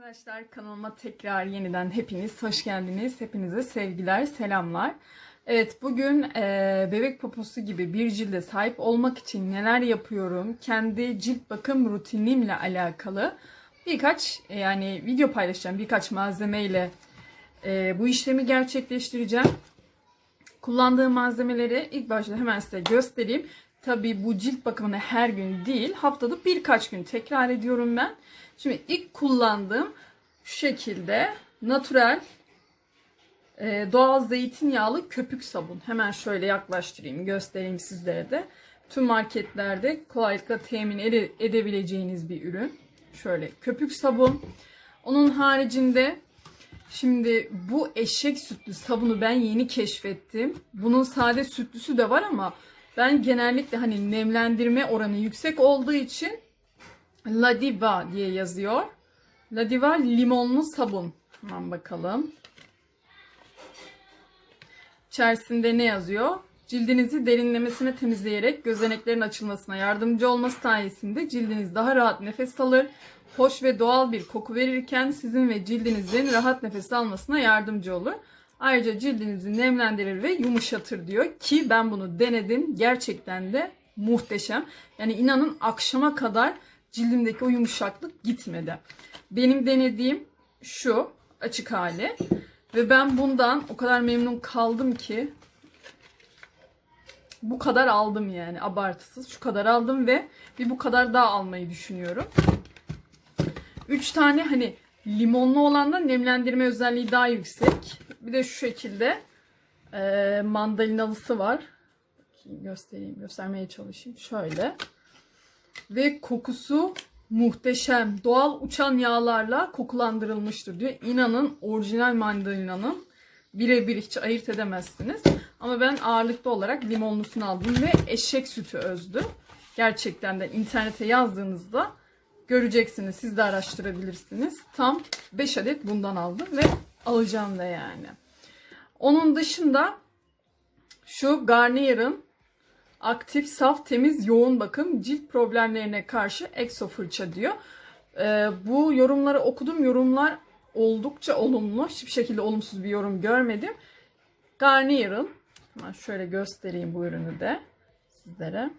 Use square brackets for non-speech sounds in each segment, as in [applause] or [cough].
Arkadaşlar kanalıma tekrar yeniden hepiniz hoş geldiniz. Hepinize sevgiler, selamlar. Evet bugün e, bebek poposu gibi bir cilde sahip olmak için neler yapıyorum, kendi cilt bakım rutinimle alakalı birkaç e, yani video paylaşacağım. Birkaç malzemeyle e, bu işlemi gerçekleştireceğim. Kullandığım malzemeleri ilk başta hemen size göstereyim. Tabii bu cilt bakımını her gün değil, haftada birkaç gün tekrar ediyorum ben. Şimdi ilk kullandığım şu şekilde natural e, doğal zeytinyağlı köpük sabun. Hemen şöyle yaklaştırayım, göstereyim sizlere de. Tüm marketlerde kolaylıkla temin ede- edebileceğiniz bir ürün. Şöyle köpük sabun. Onun haricinde Şimdi bu eşek sütlü sabunu ben yeni keşfettim. Bunun sade sütlüsü de var ama ben genellikle hani nemlendirme oranı yüksek olduğu için Ladiva diye yazıyor. Ladiva limonlu sabun. Hemen bakalım. İçerisinde ne yazıyor? Cildinizi derinlemesine temizleyerek gözeneklerin açılmasına yardımcı olması sayesinde cildiniz daha rahat nefes alır. Hoş ve doğal bir koku verirken sizin ve cildinizin rahat nefes almasına yardımcı olur. Ayrıca cildinizi nemlendirir ve yumuşatır diyor ki ben bunu denedim. Gerçekten de muhteşem. Yani inanın akşama kadar cildimdeki o yumuşaklık gitmedi. Benim denediğim şu açık hali. Ve ben bundan o kadar memnun kaldım ki bu kadar aldım yani abartısız. Şu kadar aldım ve bir bu kadar daha almayı düşünüyorum. 3 tane hani limonlu olandan nemlendirme özelliği daha yüksek. Bir de şu şekilde e, mandalinalısı var. Göstereyim, göstermeye çalışayım. Şöyle. Ve kokusu muhteşem. Doğal uçan yağlarla kokulandırılmıştır diyor. İnanın orijinal mandalinanın birebir hiç ayırt edemezsiniz. Ama ben ağırlıklı olarak limonlusunu aldım ve eşek sütü özdü. Gerçekten de internete yazdığınızda göreceksiniz. Siz de araştırabilirsiniz. Tam 5 adet bundan aldım ve alacağım da yani. Onun dışında şu Garnier'ın aktif, saf, temiz, yoğun bakım cilt problemlerine karşı Exo fırça diyor. Ee, bu yorumları okudum. Yorumlar oldukça olumlu. Hiçbir şekilde olumsuz bir yorum görmedim. Garnier'ın şöyle göstereyim bu ürünü de sizlere.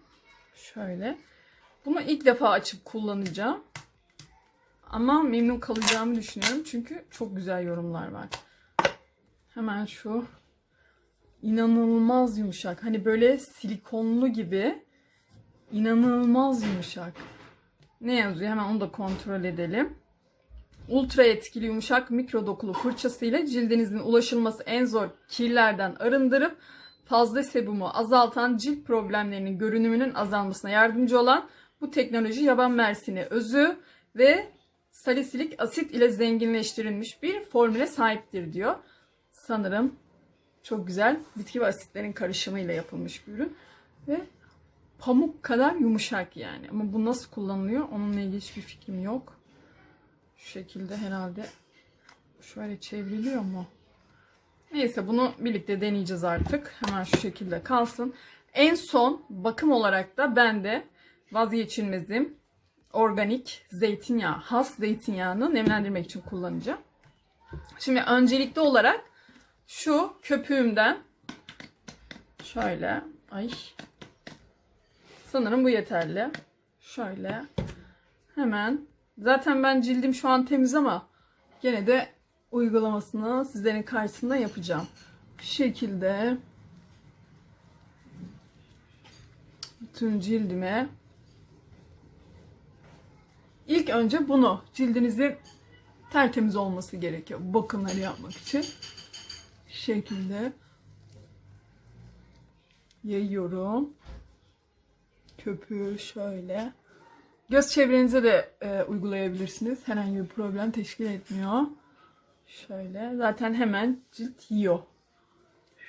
Şöyle. Bunu ilk defa açıp kullanacağım. Ama memnun kalacağımı düşünüyorum. Çünkü çok güzel yorumlar var. Hemen şu inanılmaz yumuşak. Hani böyle silikonlu gibi inanılmaz yumuşak. Ne yazıyor? Hemen onu da kontrol edelim. Ultra etkili yumuşak mikro dokulu fırçasıyla cildinizin ulaşılması en zor kirlerden arındırıp fazla sebumu azaltan cilt problemlerinin görünümünün azalmasına yardımcı olan bu teknoloji yaban mersini özü ve salisilik asit ile zenginleştirilmiş bir formüle sahiptir diyor. Sanırım çok güzel bitki ve asitlerin karışımıyla yapılmış bir ürün ve pamuk kadar yumuşak yani. Ama bu nasıl kullanılıyor onunla ilgili hiçbir fikrim yok. Şu şekilde herhalde şöyle çevriliyor mu? Neyse bunu birlikte deneyeceğiz artık. Hemen şu şekilde kalsın. En son bakım olarak da ben de vazgeçilmezim organik zeytinyağı, has zeytinyağını nemlendirmek için kullanacağım. Şimdi öncelikli olarak şu köpüğümden şöyle ay sanırım bu yeterli. Şöyle hemen zaten ben cildim şu an temiz ama gene de uygulamasını sizlerin karşısında yapacağım. Şu şekilde bütün cildime İlk önce bunu cildinizin tertemiz olması gerekiyor bakımları yapmak için. Şu şekilde yayıyorum. Köpüğü şöyle. Göz çevrenize de e, uygulayabilirsiniz. Herhangi bir problem teşkil etmiyor. Şöyle. Zaten hemen cilt yiyor.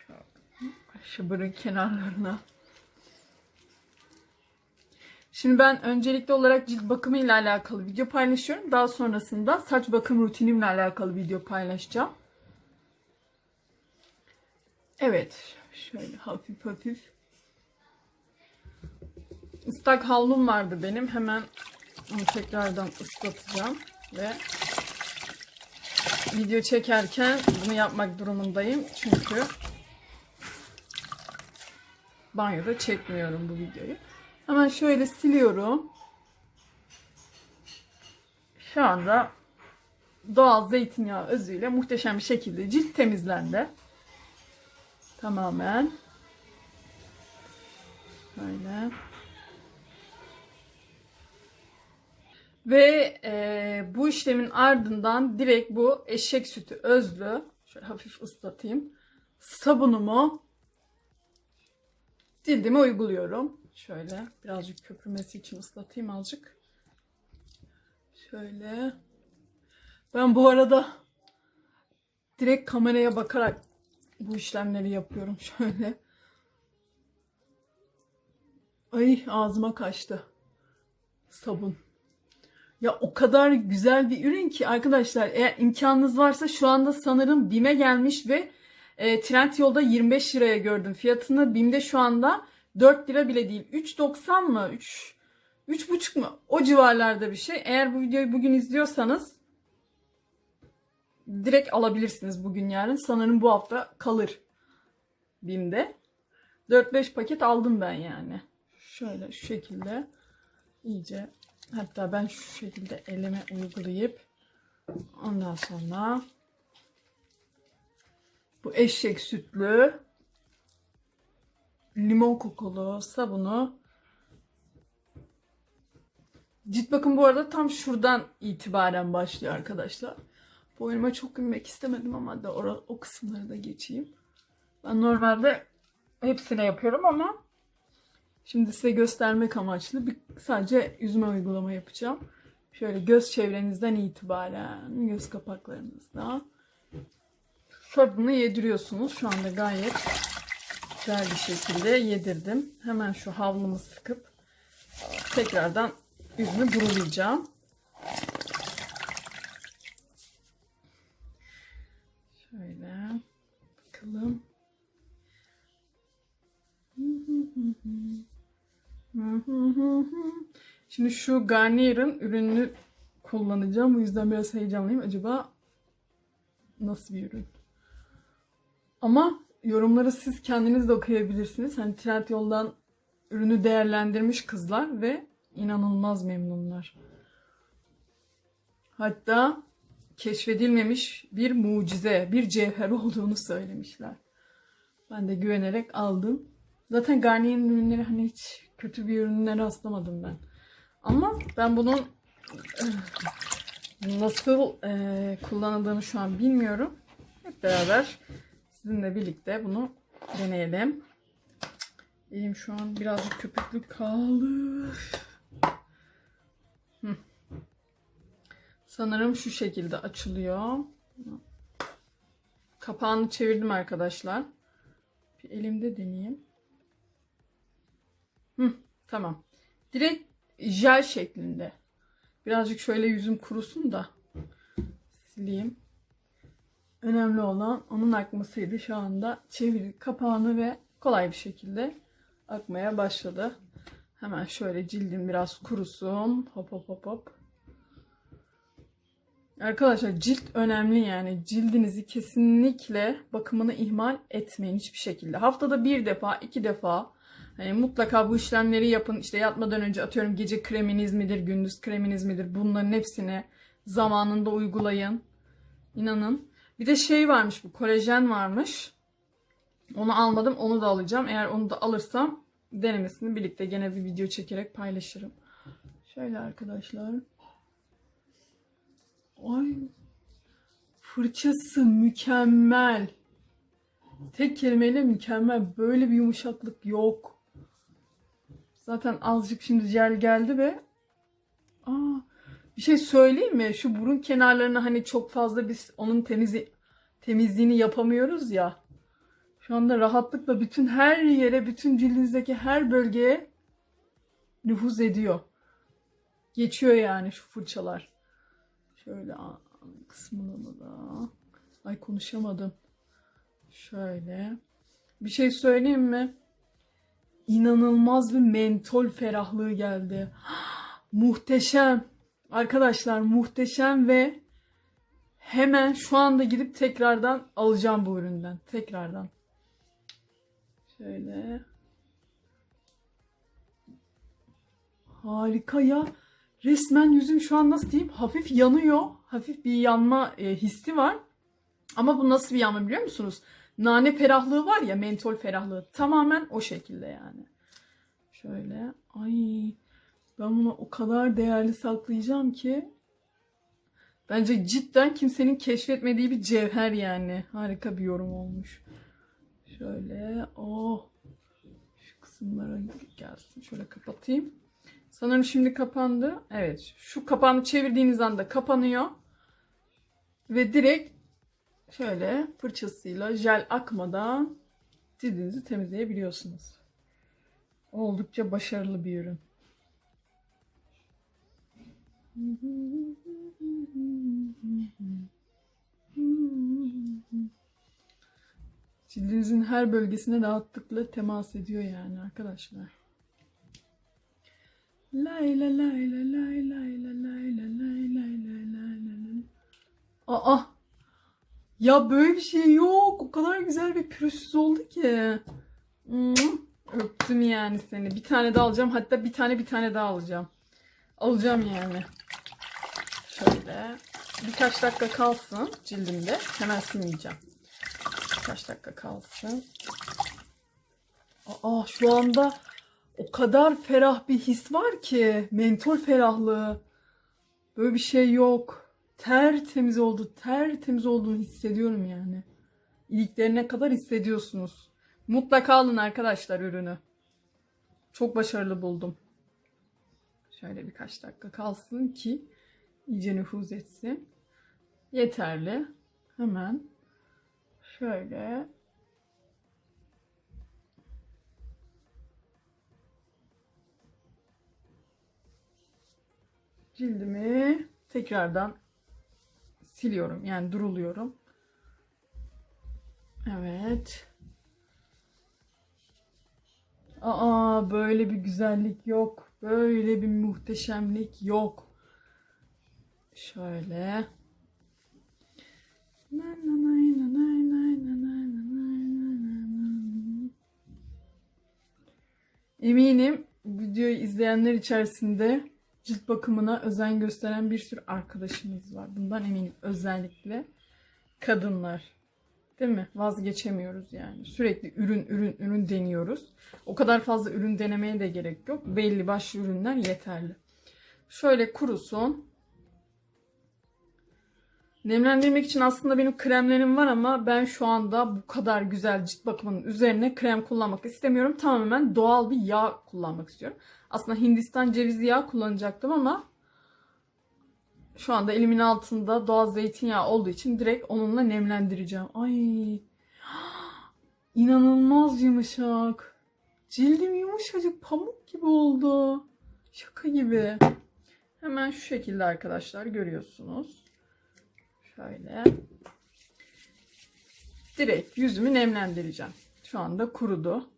Şöyle. Şıbırın kenarlarına. Şimdi ben öncelikli olarak cilt bakımı ile alakalı video paylaşıyorum. Daha sonrasında saç bakım rutinimle alakalı video paylaşacağım. Evet. Şöyle hafif hafif. Islak havlum vardı benim. Hemen onu tekrardan ıslatacağım ve video çekerken bunu yapmak durumundayım. Çünkü banyoda çekmiyorum bu videoyu. Hemen şöyle siliyorum. Şu anda doğal zeytinyağı özüyle muhteşem bir şekilde cilt temizlendi. Tamamen. Böyle. Ve e, bu işlemin ardından direkt bu eşek sütü özlü, şöyle hafif ıslatayım, sabunumu cildime uyguluyorum. Şöyle birazcık köpürmesi için ıslatayım azıcık. Şöyle. Ben bu arada direkt kameraya bakarak bu işlemleri yapıyorum. [laughs] Şöyle. Ay ağzıma kaçtı. Sabun. Ya o kadar güzel bir ürün ki arkadaşlar eğer imkanınız varsa şu anda sanırım BİM'e gelmiş ve e, Trendyol'da 25 liraya gördüm fiyatını. BİM'de şu anda 4 lira bile değil. 3.90 mı? 3 3.5 mu? O civarlarda bir şey. Eğer bu videoyu bugün izliyorsanız direkt alabilirsiniz bugün yarın. Sanırım bu hafta kalır BİM'de. 4-5 paket aldım ben yani. Şöyle şu şekilde iyice hatta ben şu şekilde elime uygulayıp ondan sonra bu eşek sütlü limon kokulu sabunu cilt bakım bu arada tam şuradan itibaren başlıyor arkadaşlar. Boynuma çok inmek istemedim ama da o, o kısımları da geçeyim. Ben normalde hepsine yapıyorum ama Şimdi size göstermek amaçlı bir sadece yüzüme uygulama yapacağım. Şöyle göz çevrenizden itibaren göz kapaklarınızda sabunu yediriyorsunuz. Şu anda gayet güzel bir şekilde yedirdim. Hemen şu havlumu sıkıp tekrardan yüzümü durulayacağım. Şöyle bakalım. Şimdi şu Garnier'ın ürününü kullanacağım. Bu yüzden biraz heyecanlıyım. Acaba nasıl bir ürün? Ama yorumları siz kendiniz de okuyabilirsiniz. Hani Trendyol'dan ürünü değerlendirmiş kızlar ve inanılmaz memnunlar. Hatta keşfedilmemiş bir mucize, bir cevher [laughs] olduğunu söylemişler. Ben de güvenerek aldım. Zaten Garnier'in ürünleri hani hiç kötü bir ürününe rastlamadım ben. Ama ben bunun eh, nasıl eh, kullanıldığını şu an bilmiyorum. Hep beraber sizinle birlikte bunu deneyelim. Elim şu an birazcık köpüklü kaldı. Sanırım şu şekilde açılıyor. Kapağını çevirdim arkadaşlar. Bir elimde deneyeyim. Hı, tamam. Direkt jel şeklinde. Birazcık şöyle yüzüm kurusun da sileyim. Önemli olan onun akmasıydı. Şu anda çevir kapağını ve kolay bir şekilde akmaya başladı. Hemen şöyle cildim biraz kurusun. Hop hop hop hop. Arkadaşlar cilt önemli yani. Cildinizi kesinlikle bakımını ihmal etmeyin hiçbir şekilde. Haftada bir defa, iki defa Hani mutlaka bu işlemleri yapın. İşte yatmadan önce atıyorum gece kreminiz midir, gündüz kreminiz midir? Bunların hepsini zamanında uygulayın. İnanın. Bir de şey varmış bu kolajen varmış. Onu almadım. Onu da alacağım. Eğer onu da alırsam denemesini birlikte gene bir video çekerek paylaşırım. Şöyle arkadaşlar. Ay. Fırçası mükemmel. Tek kelimeyle mükemmel. Böyle bir yumuşaklık yok. Zaten azıcık şimdi jel geldi ve Aa, bir şey söyleyeyim mi? Şu burun kenarlarına hani çok fazla biz onun temizi, temizliğini yapamıyoruz ya. Şu anda rahatlıkla bütün her yere, bütün cildinizdeki her bölgeye nüfuz ediyor. Geçiyor yani şu fırçalar. Şöyle kısmını da. Ay konuşamadım. Şöyle. Bir şey söyleyeyim mi? inanılmaz bir mentol ferahlığı geldi. [gasps] muhteşem. Arkadaşlar muhteşem ve hemen şu anda gidip tekrardan alacağım bu üründen. Tekrardan. Şöyle. Harika ya. Resmen yüzüm şu an nasıl diyeyim? Hafif yanıyor. Hafif bir yanma e, hissi var. Ama bu nasıl bir yanma biliyor musunuz? Nane ferahlığı var ya, mentol ferahlığı. Tamamen o şekilde yani. Şöyle. Ay ben bunu o kadar değerli saklayacağım ki. Bence cidden kimsenin keşfetmediği bir cevher yani. Harika bir yorum olmuş. Şöyle. Oh. Şu kısımlara gelsin. Şöyle kapatayım. Sanırım şimdi kapandı. Evet. Şu kapağını çevirdiğiniz anda kapanıyor. Ve direkt şöyle fırçasıyla jel akmadan cildinizi temizleyebiliyorsunuz. Oldukça başarılı bir ürün. Cildinizin her bölgesine rahatlıkla temas ediyor yani arkadaşlar. Lay la lay la lay lay la lay la lay lay lay lay lay. Aa! Ya böyle bir şey yok. O kadar güzel bir pürüzsüz oldu ki. Öptüm yani seni. Bir tane daha alacağım. Hatta bir tane bir tane daha alacağım. Alacağım yani. Şöyle. Birkaç dakika kalsın cildimde. Hemen silmeyeceğim. Birkaç dakika kalsın. Aa şu anda o kadar ferah bir his var ki. Mentol ferahlığı. Böyle bir şey yok. Tertemiz oldu. Tertemiz olduğunu hissediyorum yani. İliklerine kadar hissediyorsunuz. Mutlaka alın arkadaşlar ürünü. Çok başarılı buldum. Şöyle birkaç dakika kalsın ki iyice nüfuz etsin. Yeterli. Hemen şöyle cildimi tekrardan siliyorum. Yani duruluyorum. Evet. Aa böyle bir güzellik yok. Böyle bir muhteşemlik yok. Şöyle. Eminim videoyu izleyenler içerisinde cilt bakımına özen gösteren bir sürü arkadaşımız var. Bundan eminim. Özellikle kadınlar. Değil mi? Vazgeçemiyoruz yani. Sürekli ürün ürün ürün deniyoruz. O kadar fazla ürün denemeye de gerek yok. Belli başlı ürünler yeterli. Şöyle kurusun. Nemlendirmek için aslında benim kremlerim var ama ben şu anda bu kadar güzel cilt bakımının üzerine krem kullanmak istemiyorum. Tamamen doğal bir yağ kullanmak istiyorum. Aslında Hindistan cevizi yağı kullanacaktım ama şu anda elimin altında doğal zeytinyağı olduğu için direkt onunla nemlendireceğim. Ay [gasps] inanılmaz yumuşak. Cildim yumuşacık pamuk gibi oldu. Şaka gibi. Hemen şu şekilde arkadaşlar görüyorsunuz. Şöyle. Direkt yüzümü nemlendireceğim. Şu anda kurudu.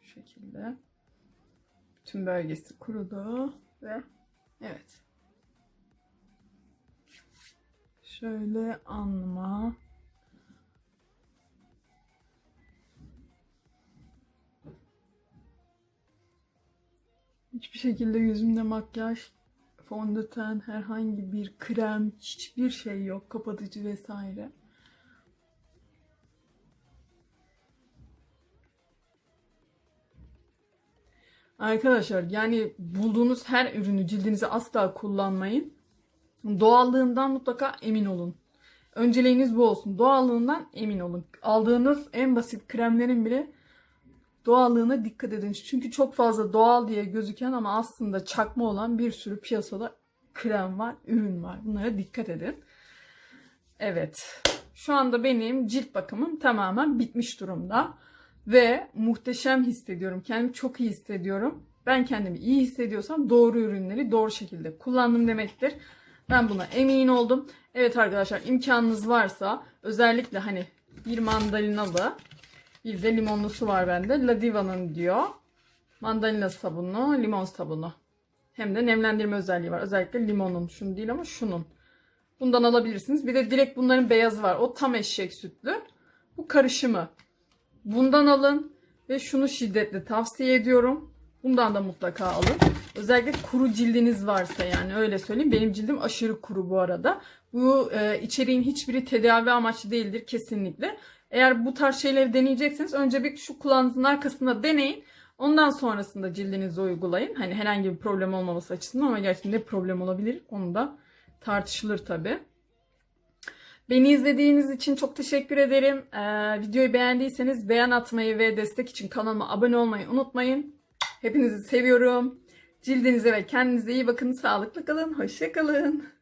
Şu şekilde. Tüm bölgesi kurudu ve evet. Şöyle alnıma. Hiçbir şekilde yüzümde makyaj, fondöten, herhangi bir krem, hiçbir şey yok. Kapatıcı vesaire. Arkadaşlar yani bulduğunuz her ürünü cildinize asla kullanmayın. Doğallığından mutlaka emin olun. Önceliğiniz bu olsun. Doğallığından emin olun. Aldığınız en basit kremlerin bile doğallığına dikkat edin. Çünkü çok fazla doğal diye gözüken ama aslında çakma olan bir sürü piyasada krem var, ürün var. Bunlara dikkat edin. Evet. Şu anda benim cilt bakımım tamamen bitmiş durumda. Ve muhteşem hissediyorum. Kendimi çok iyi hissediyorum. Ben kendimi iyi hissediyorsam doğru ürünleri doğru şekilde kullandım demektir. Ben buna emin oldum. Evet arkadaşlar imkanınız varsa özellikle hani bir mandalinalı bir de limonlusu var bende. Ladiva'nın diyor. Mandalina sabunu, limon sabunu. Hem de nemlendirme özelliği var. Özellikle limonun. Şunun değil ama şunun. Bundan alabilirsiniz. Bir de direkt bunların beyazı var. O tam eşek sütlü. Bu karışımı. Bundan alın ve şunu şiddetle tavsiye ediyorum. Bundan da mutlaka alın. Özellikle kuru cildiniz varsa yani öyle söyleyeyim. Benim cildim aşırı kuru bu arada. Bu e, içeriğin hiçbiri tedavi amaçlı değildir kesinlikle. Eğer bu tarz şeyleri deneyecekseniz önce bir şu kulağınızın arkasında deneyin. Ondan sonrasında cildinize uygulayın. Hani herhangi bir problem olmaması açısından ama gerçekten ne problem olabilir onu da tartışılır tabii. Beni izlediğiniz için çok teşekkür ederim. Ee, videoyu beğendiyseniz beğen atmayı ve destek için kanalıma abone olmayı unutmayın. Hepinizi seviyorum. Cildinize ve kendinize iyi bakın. Sağlıklı kalın. Hoşça kalın.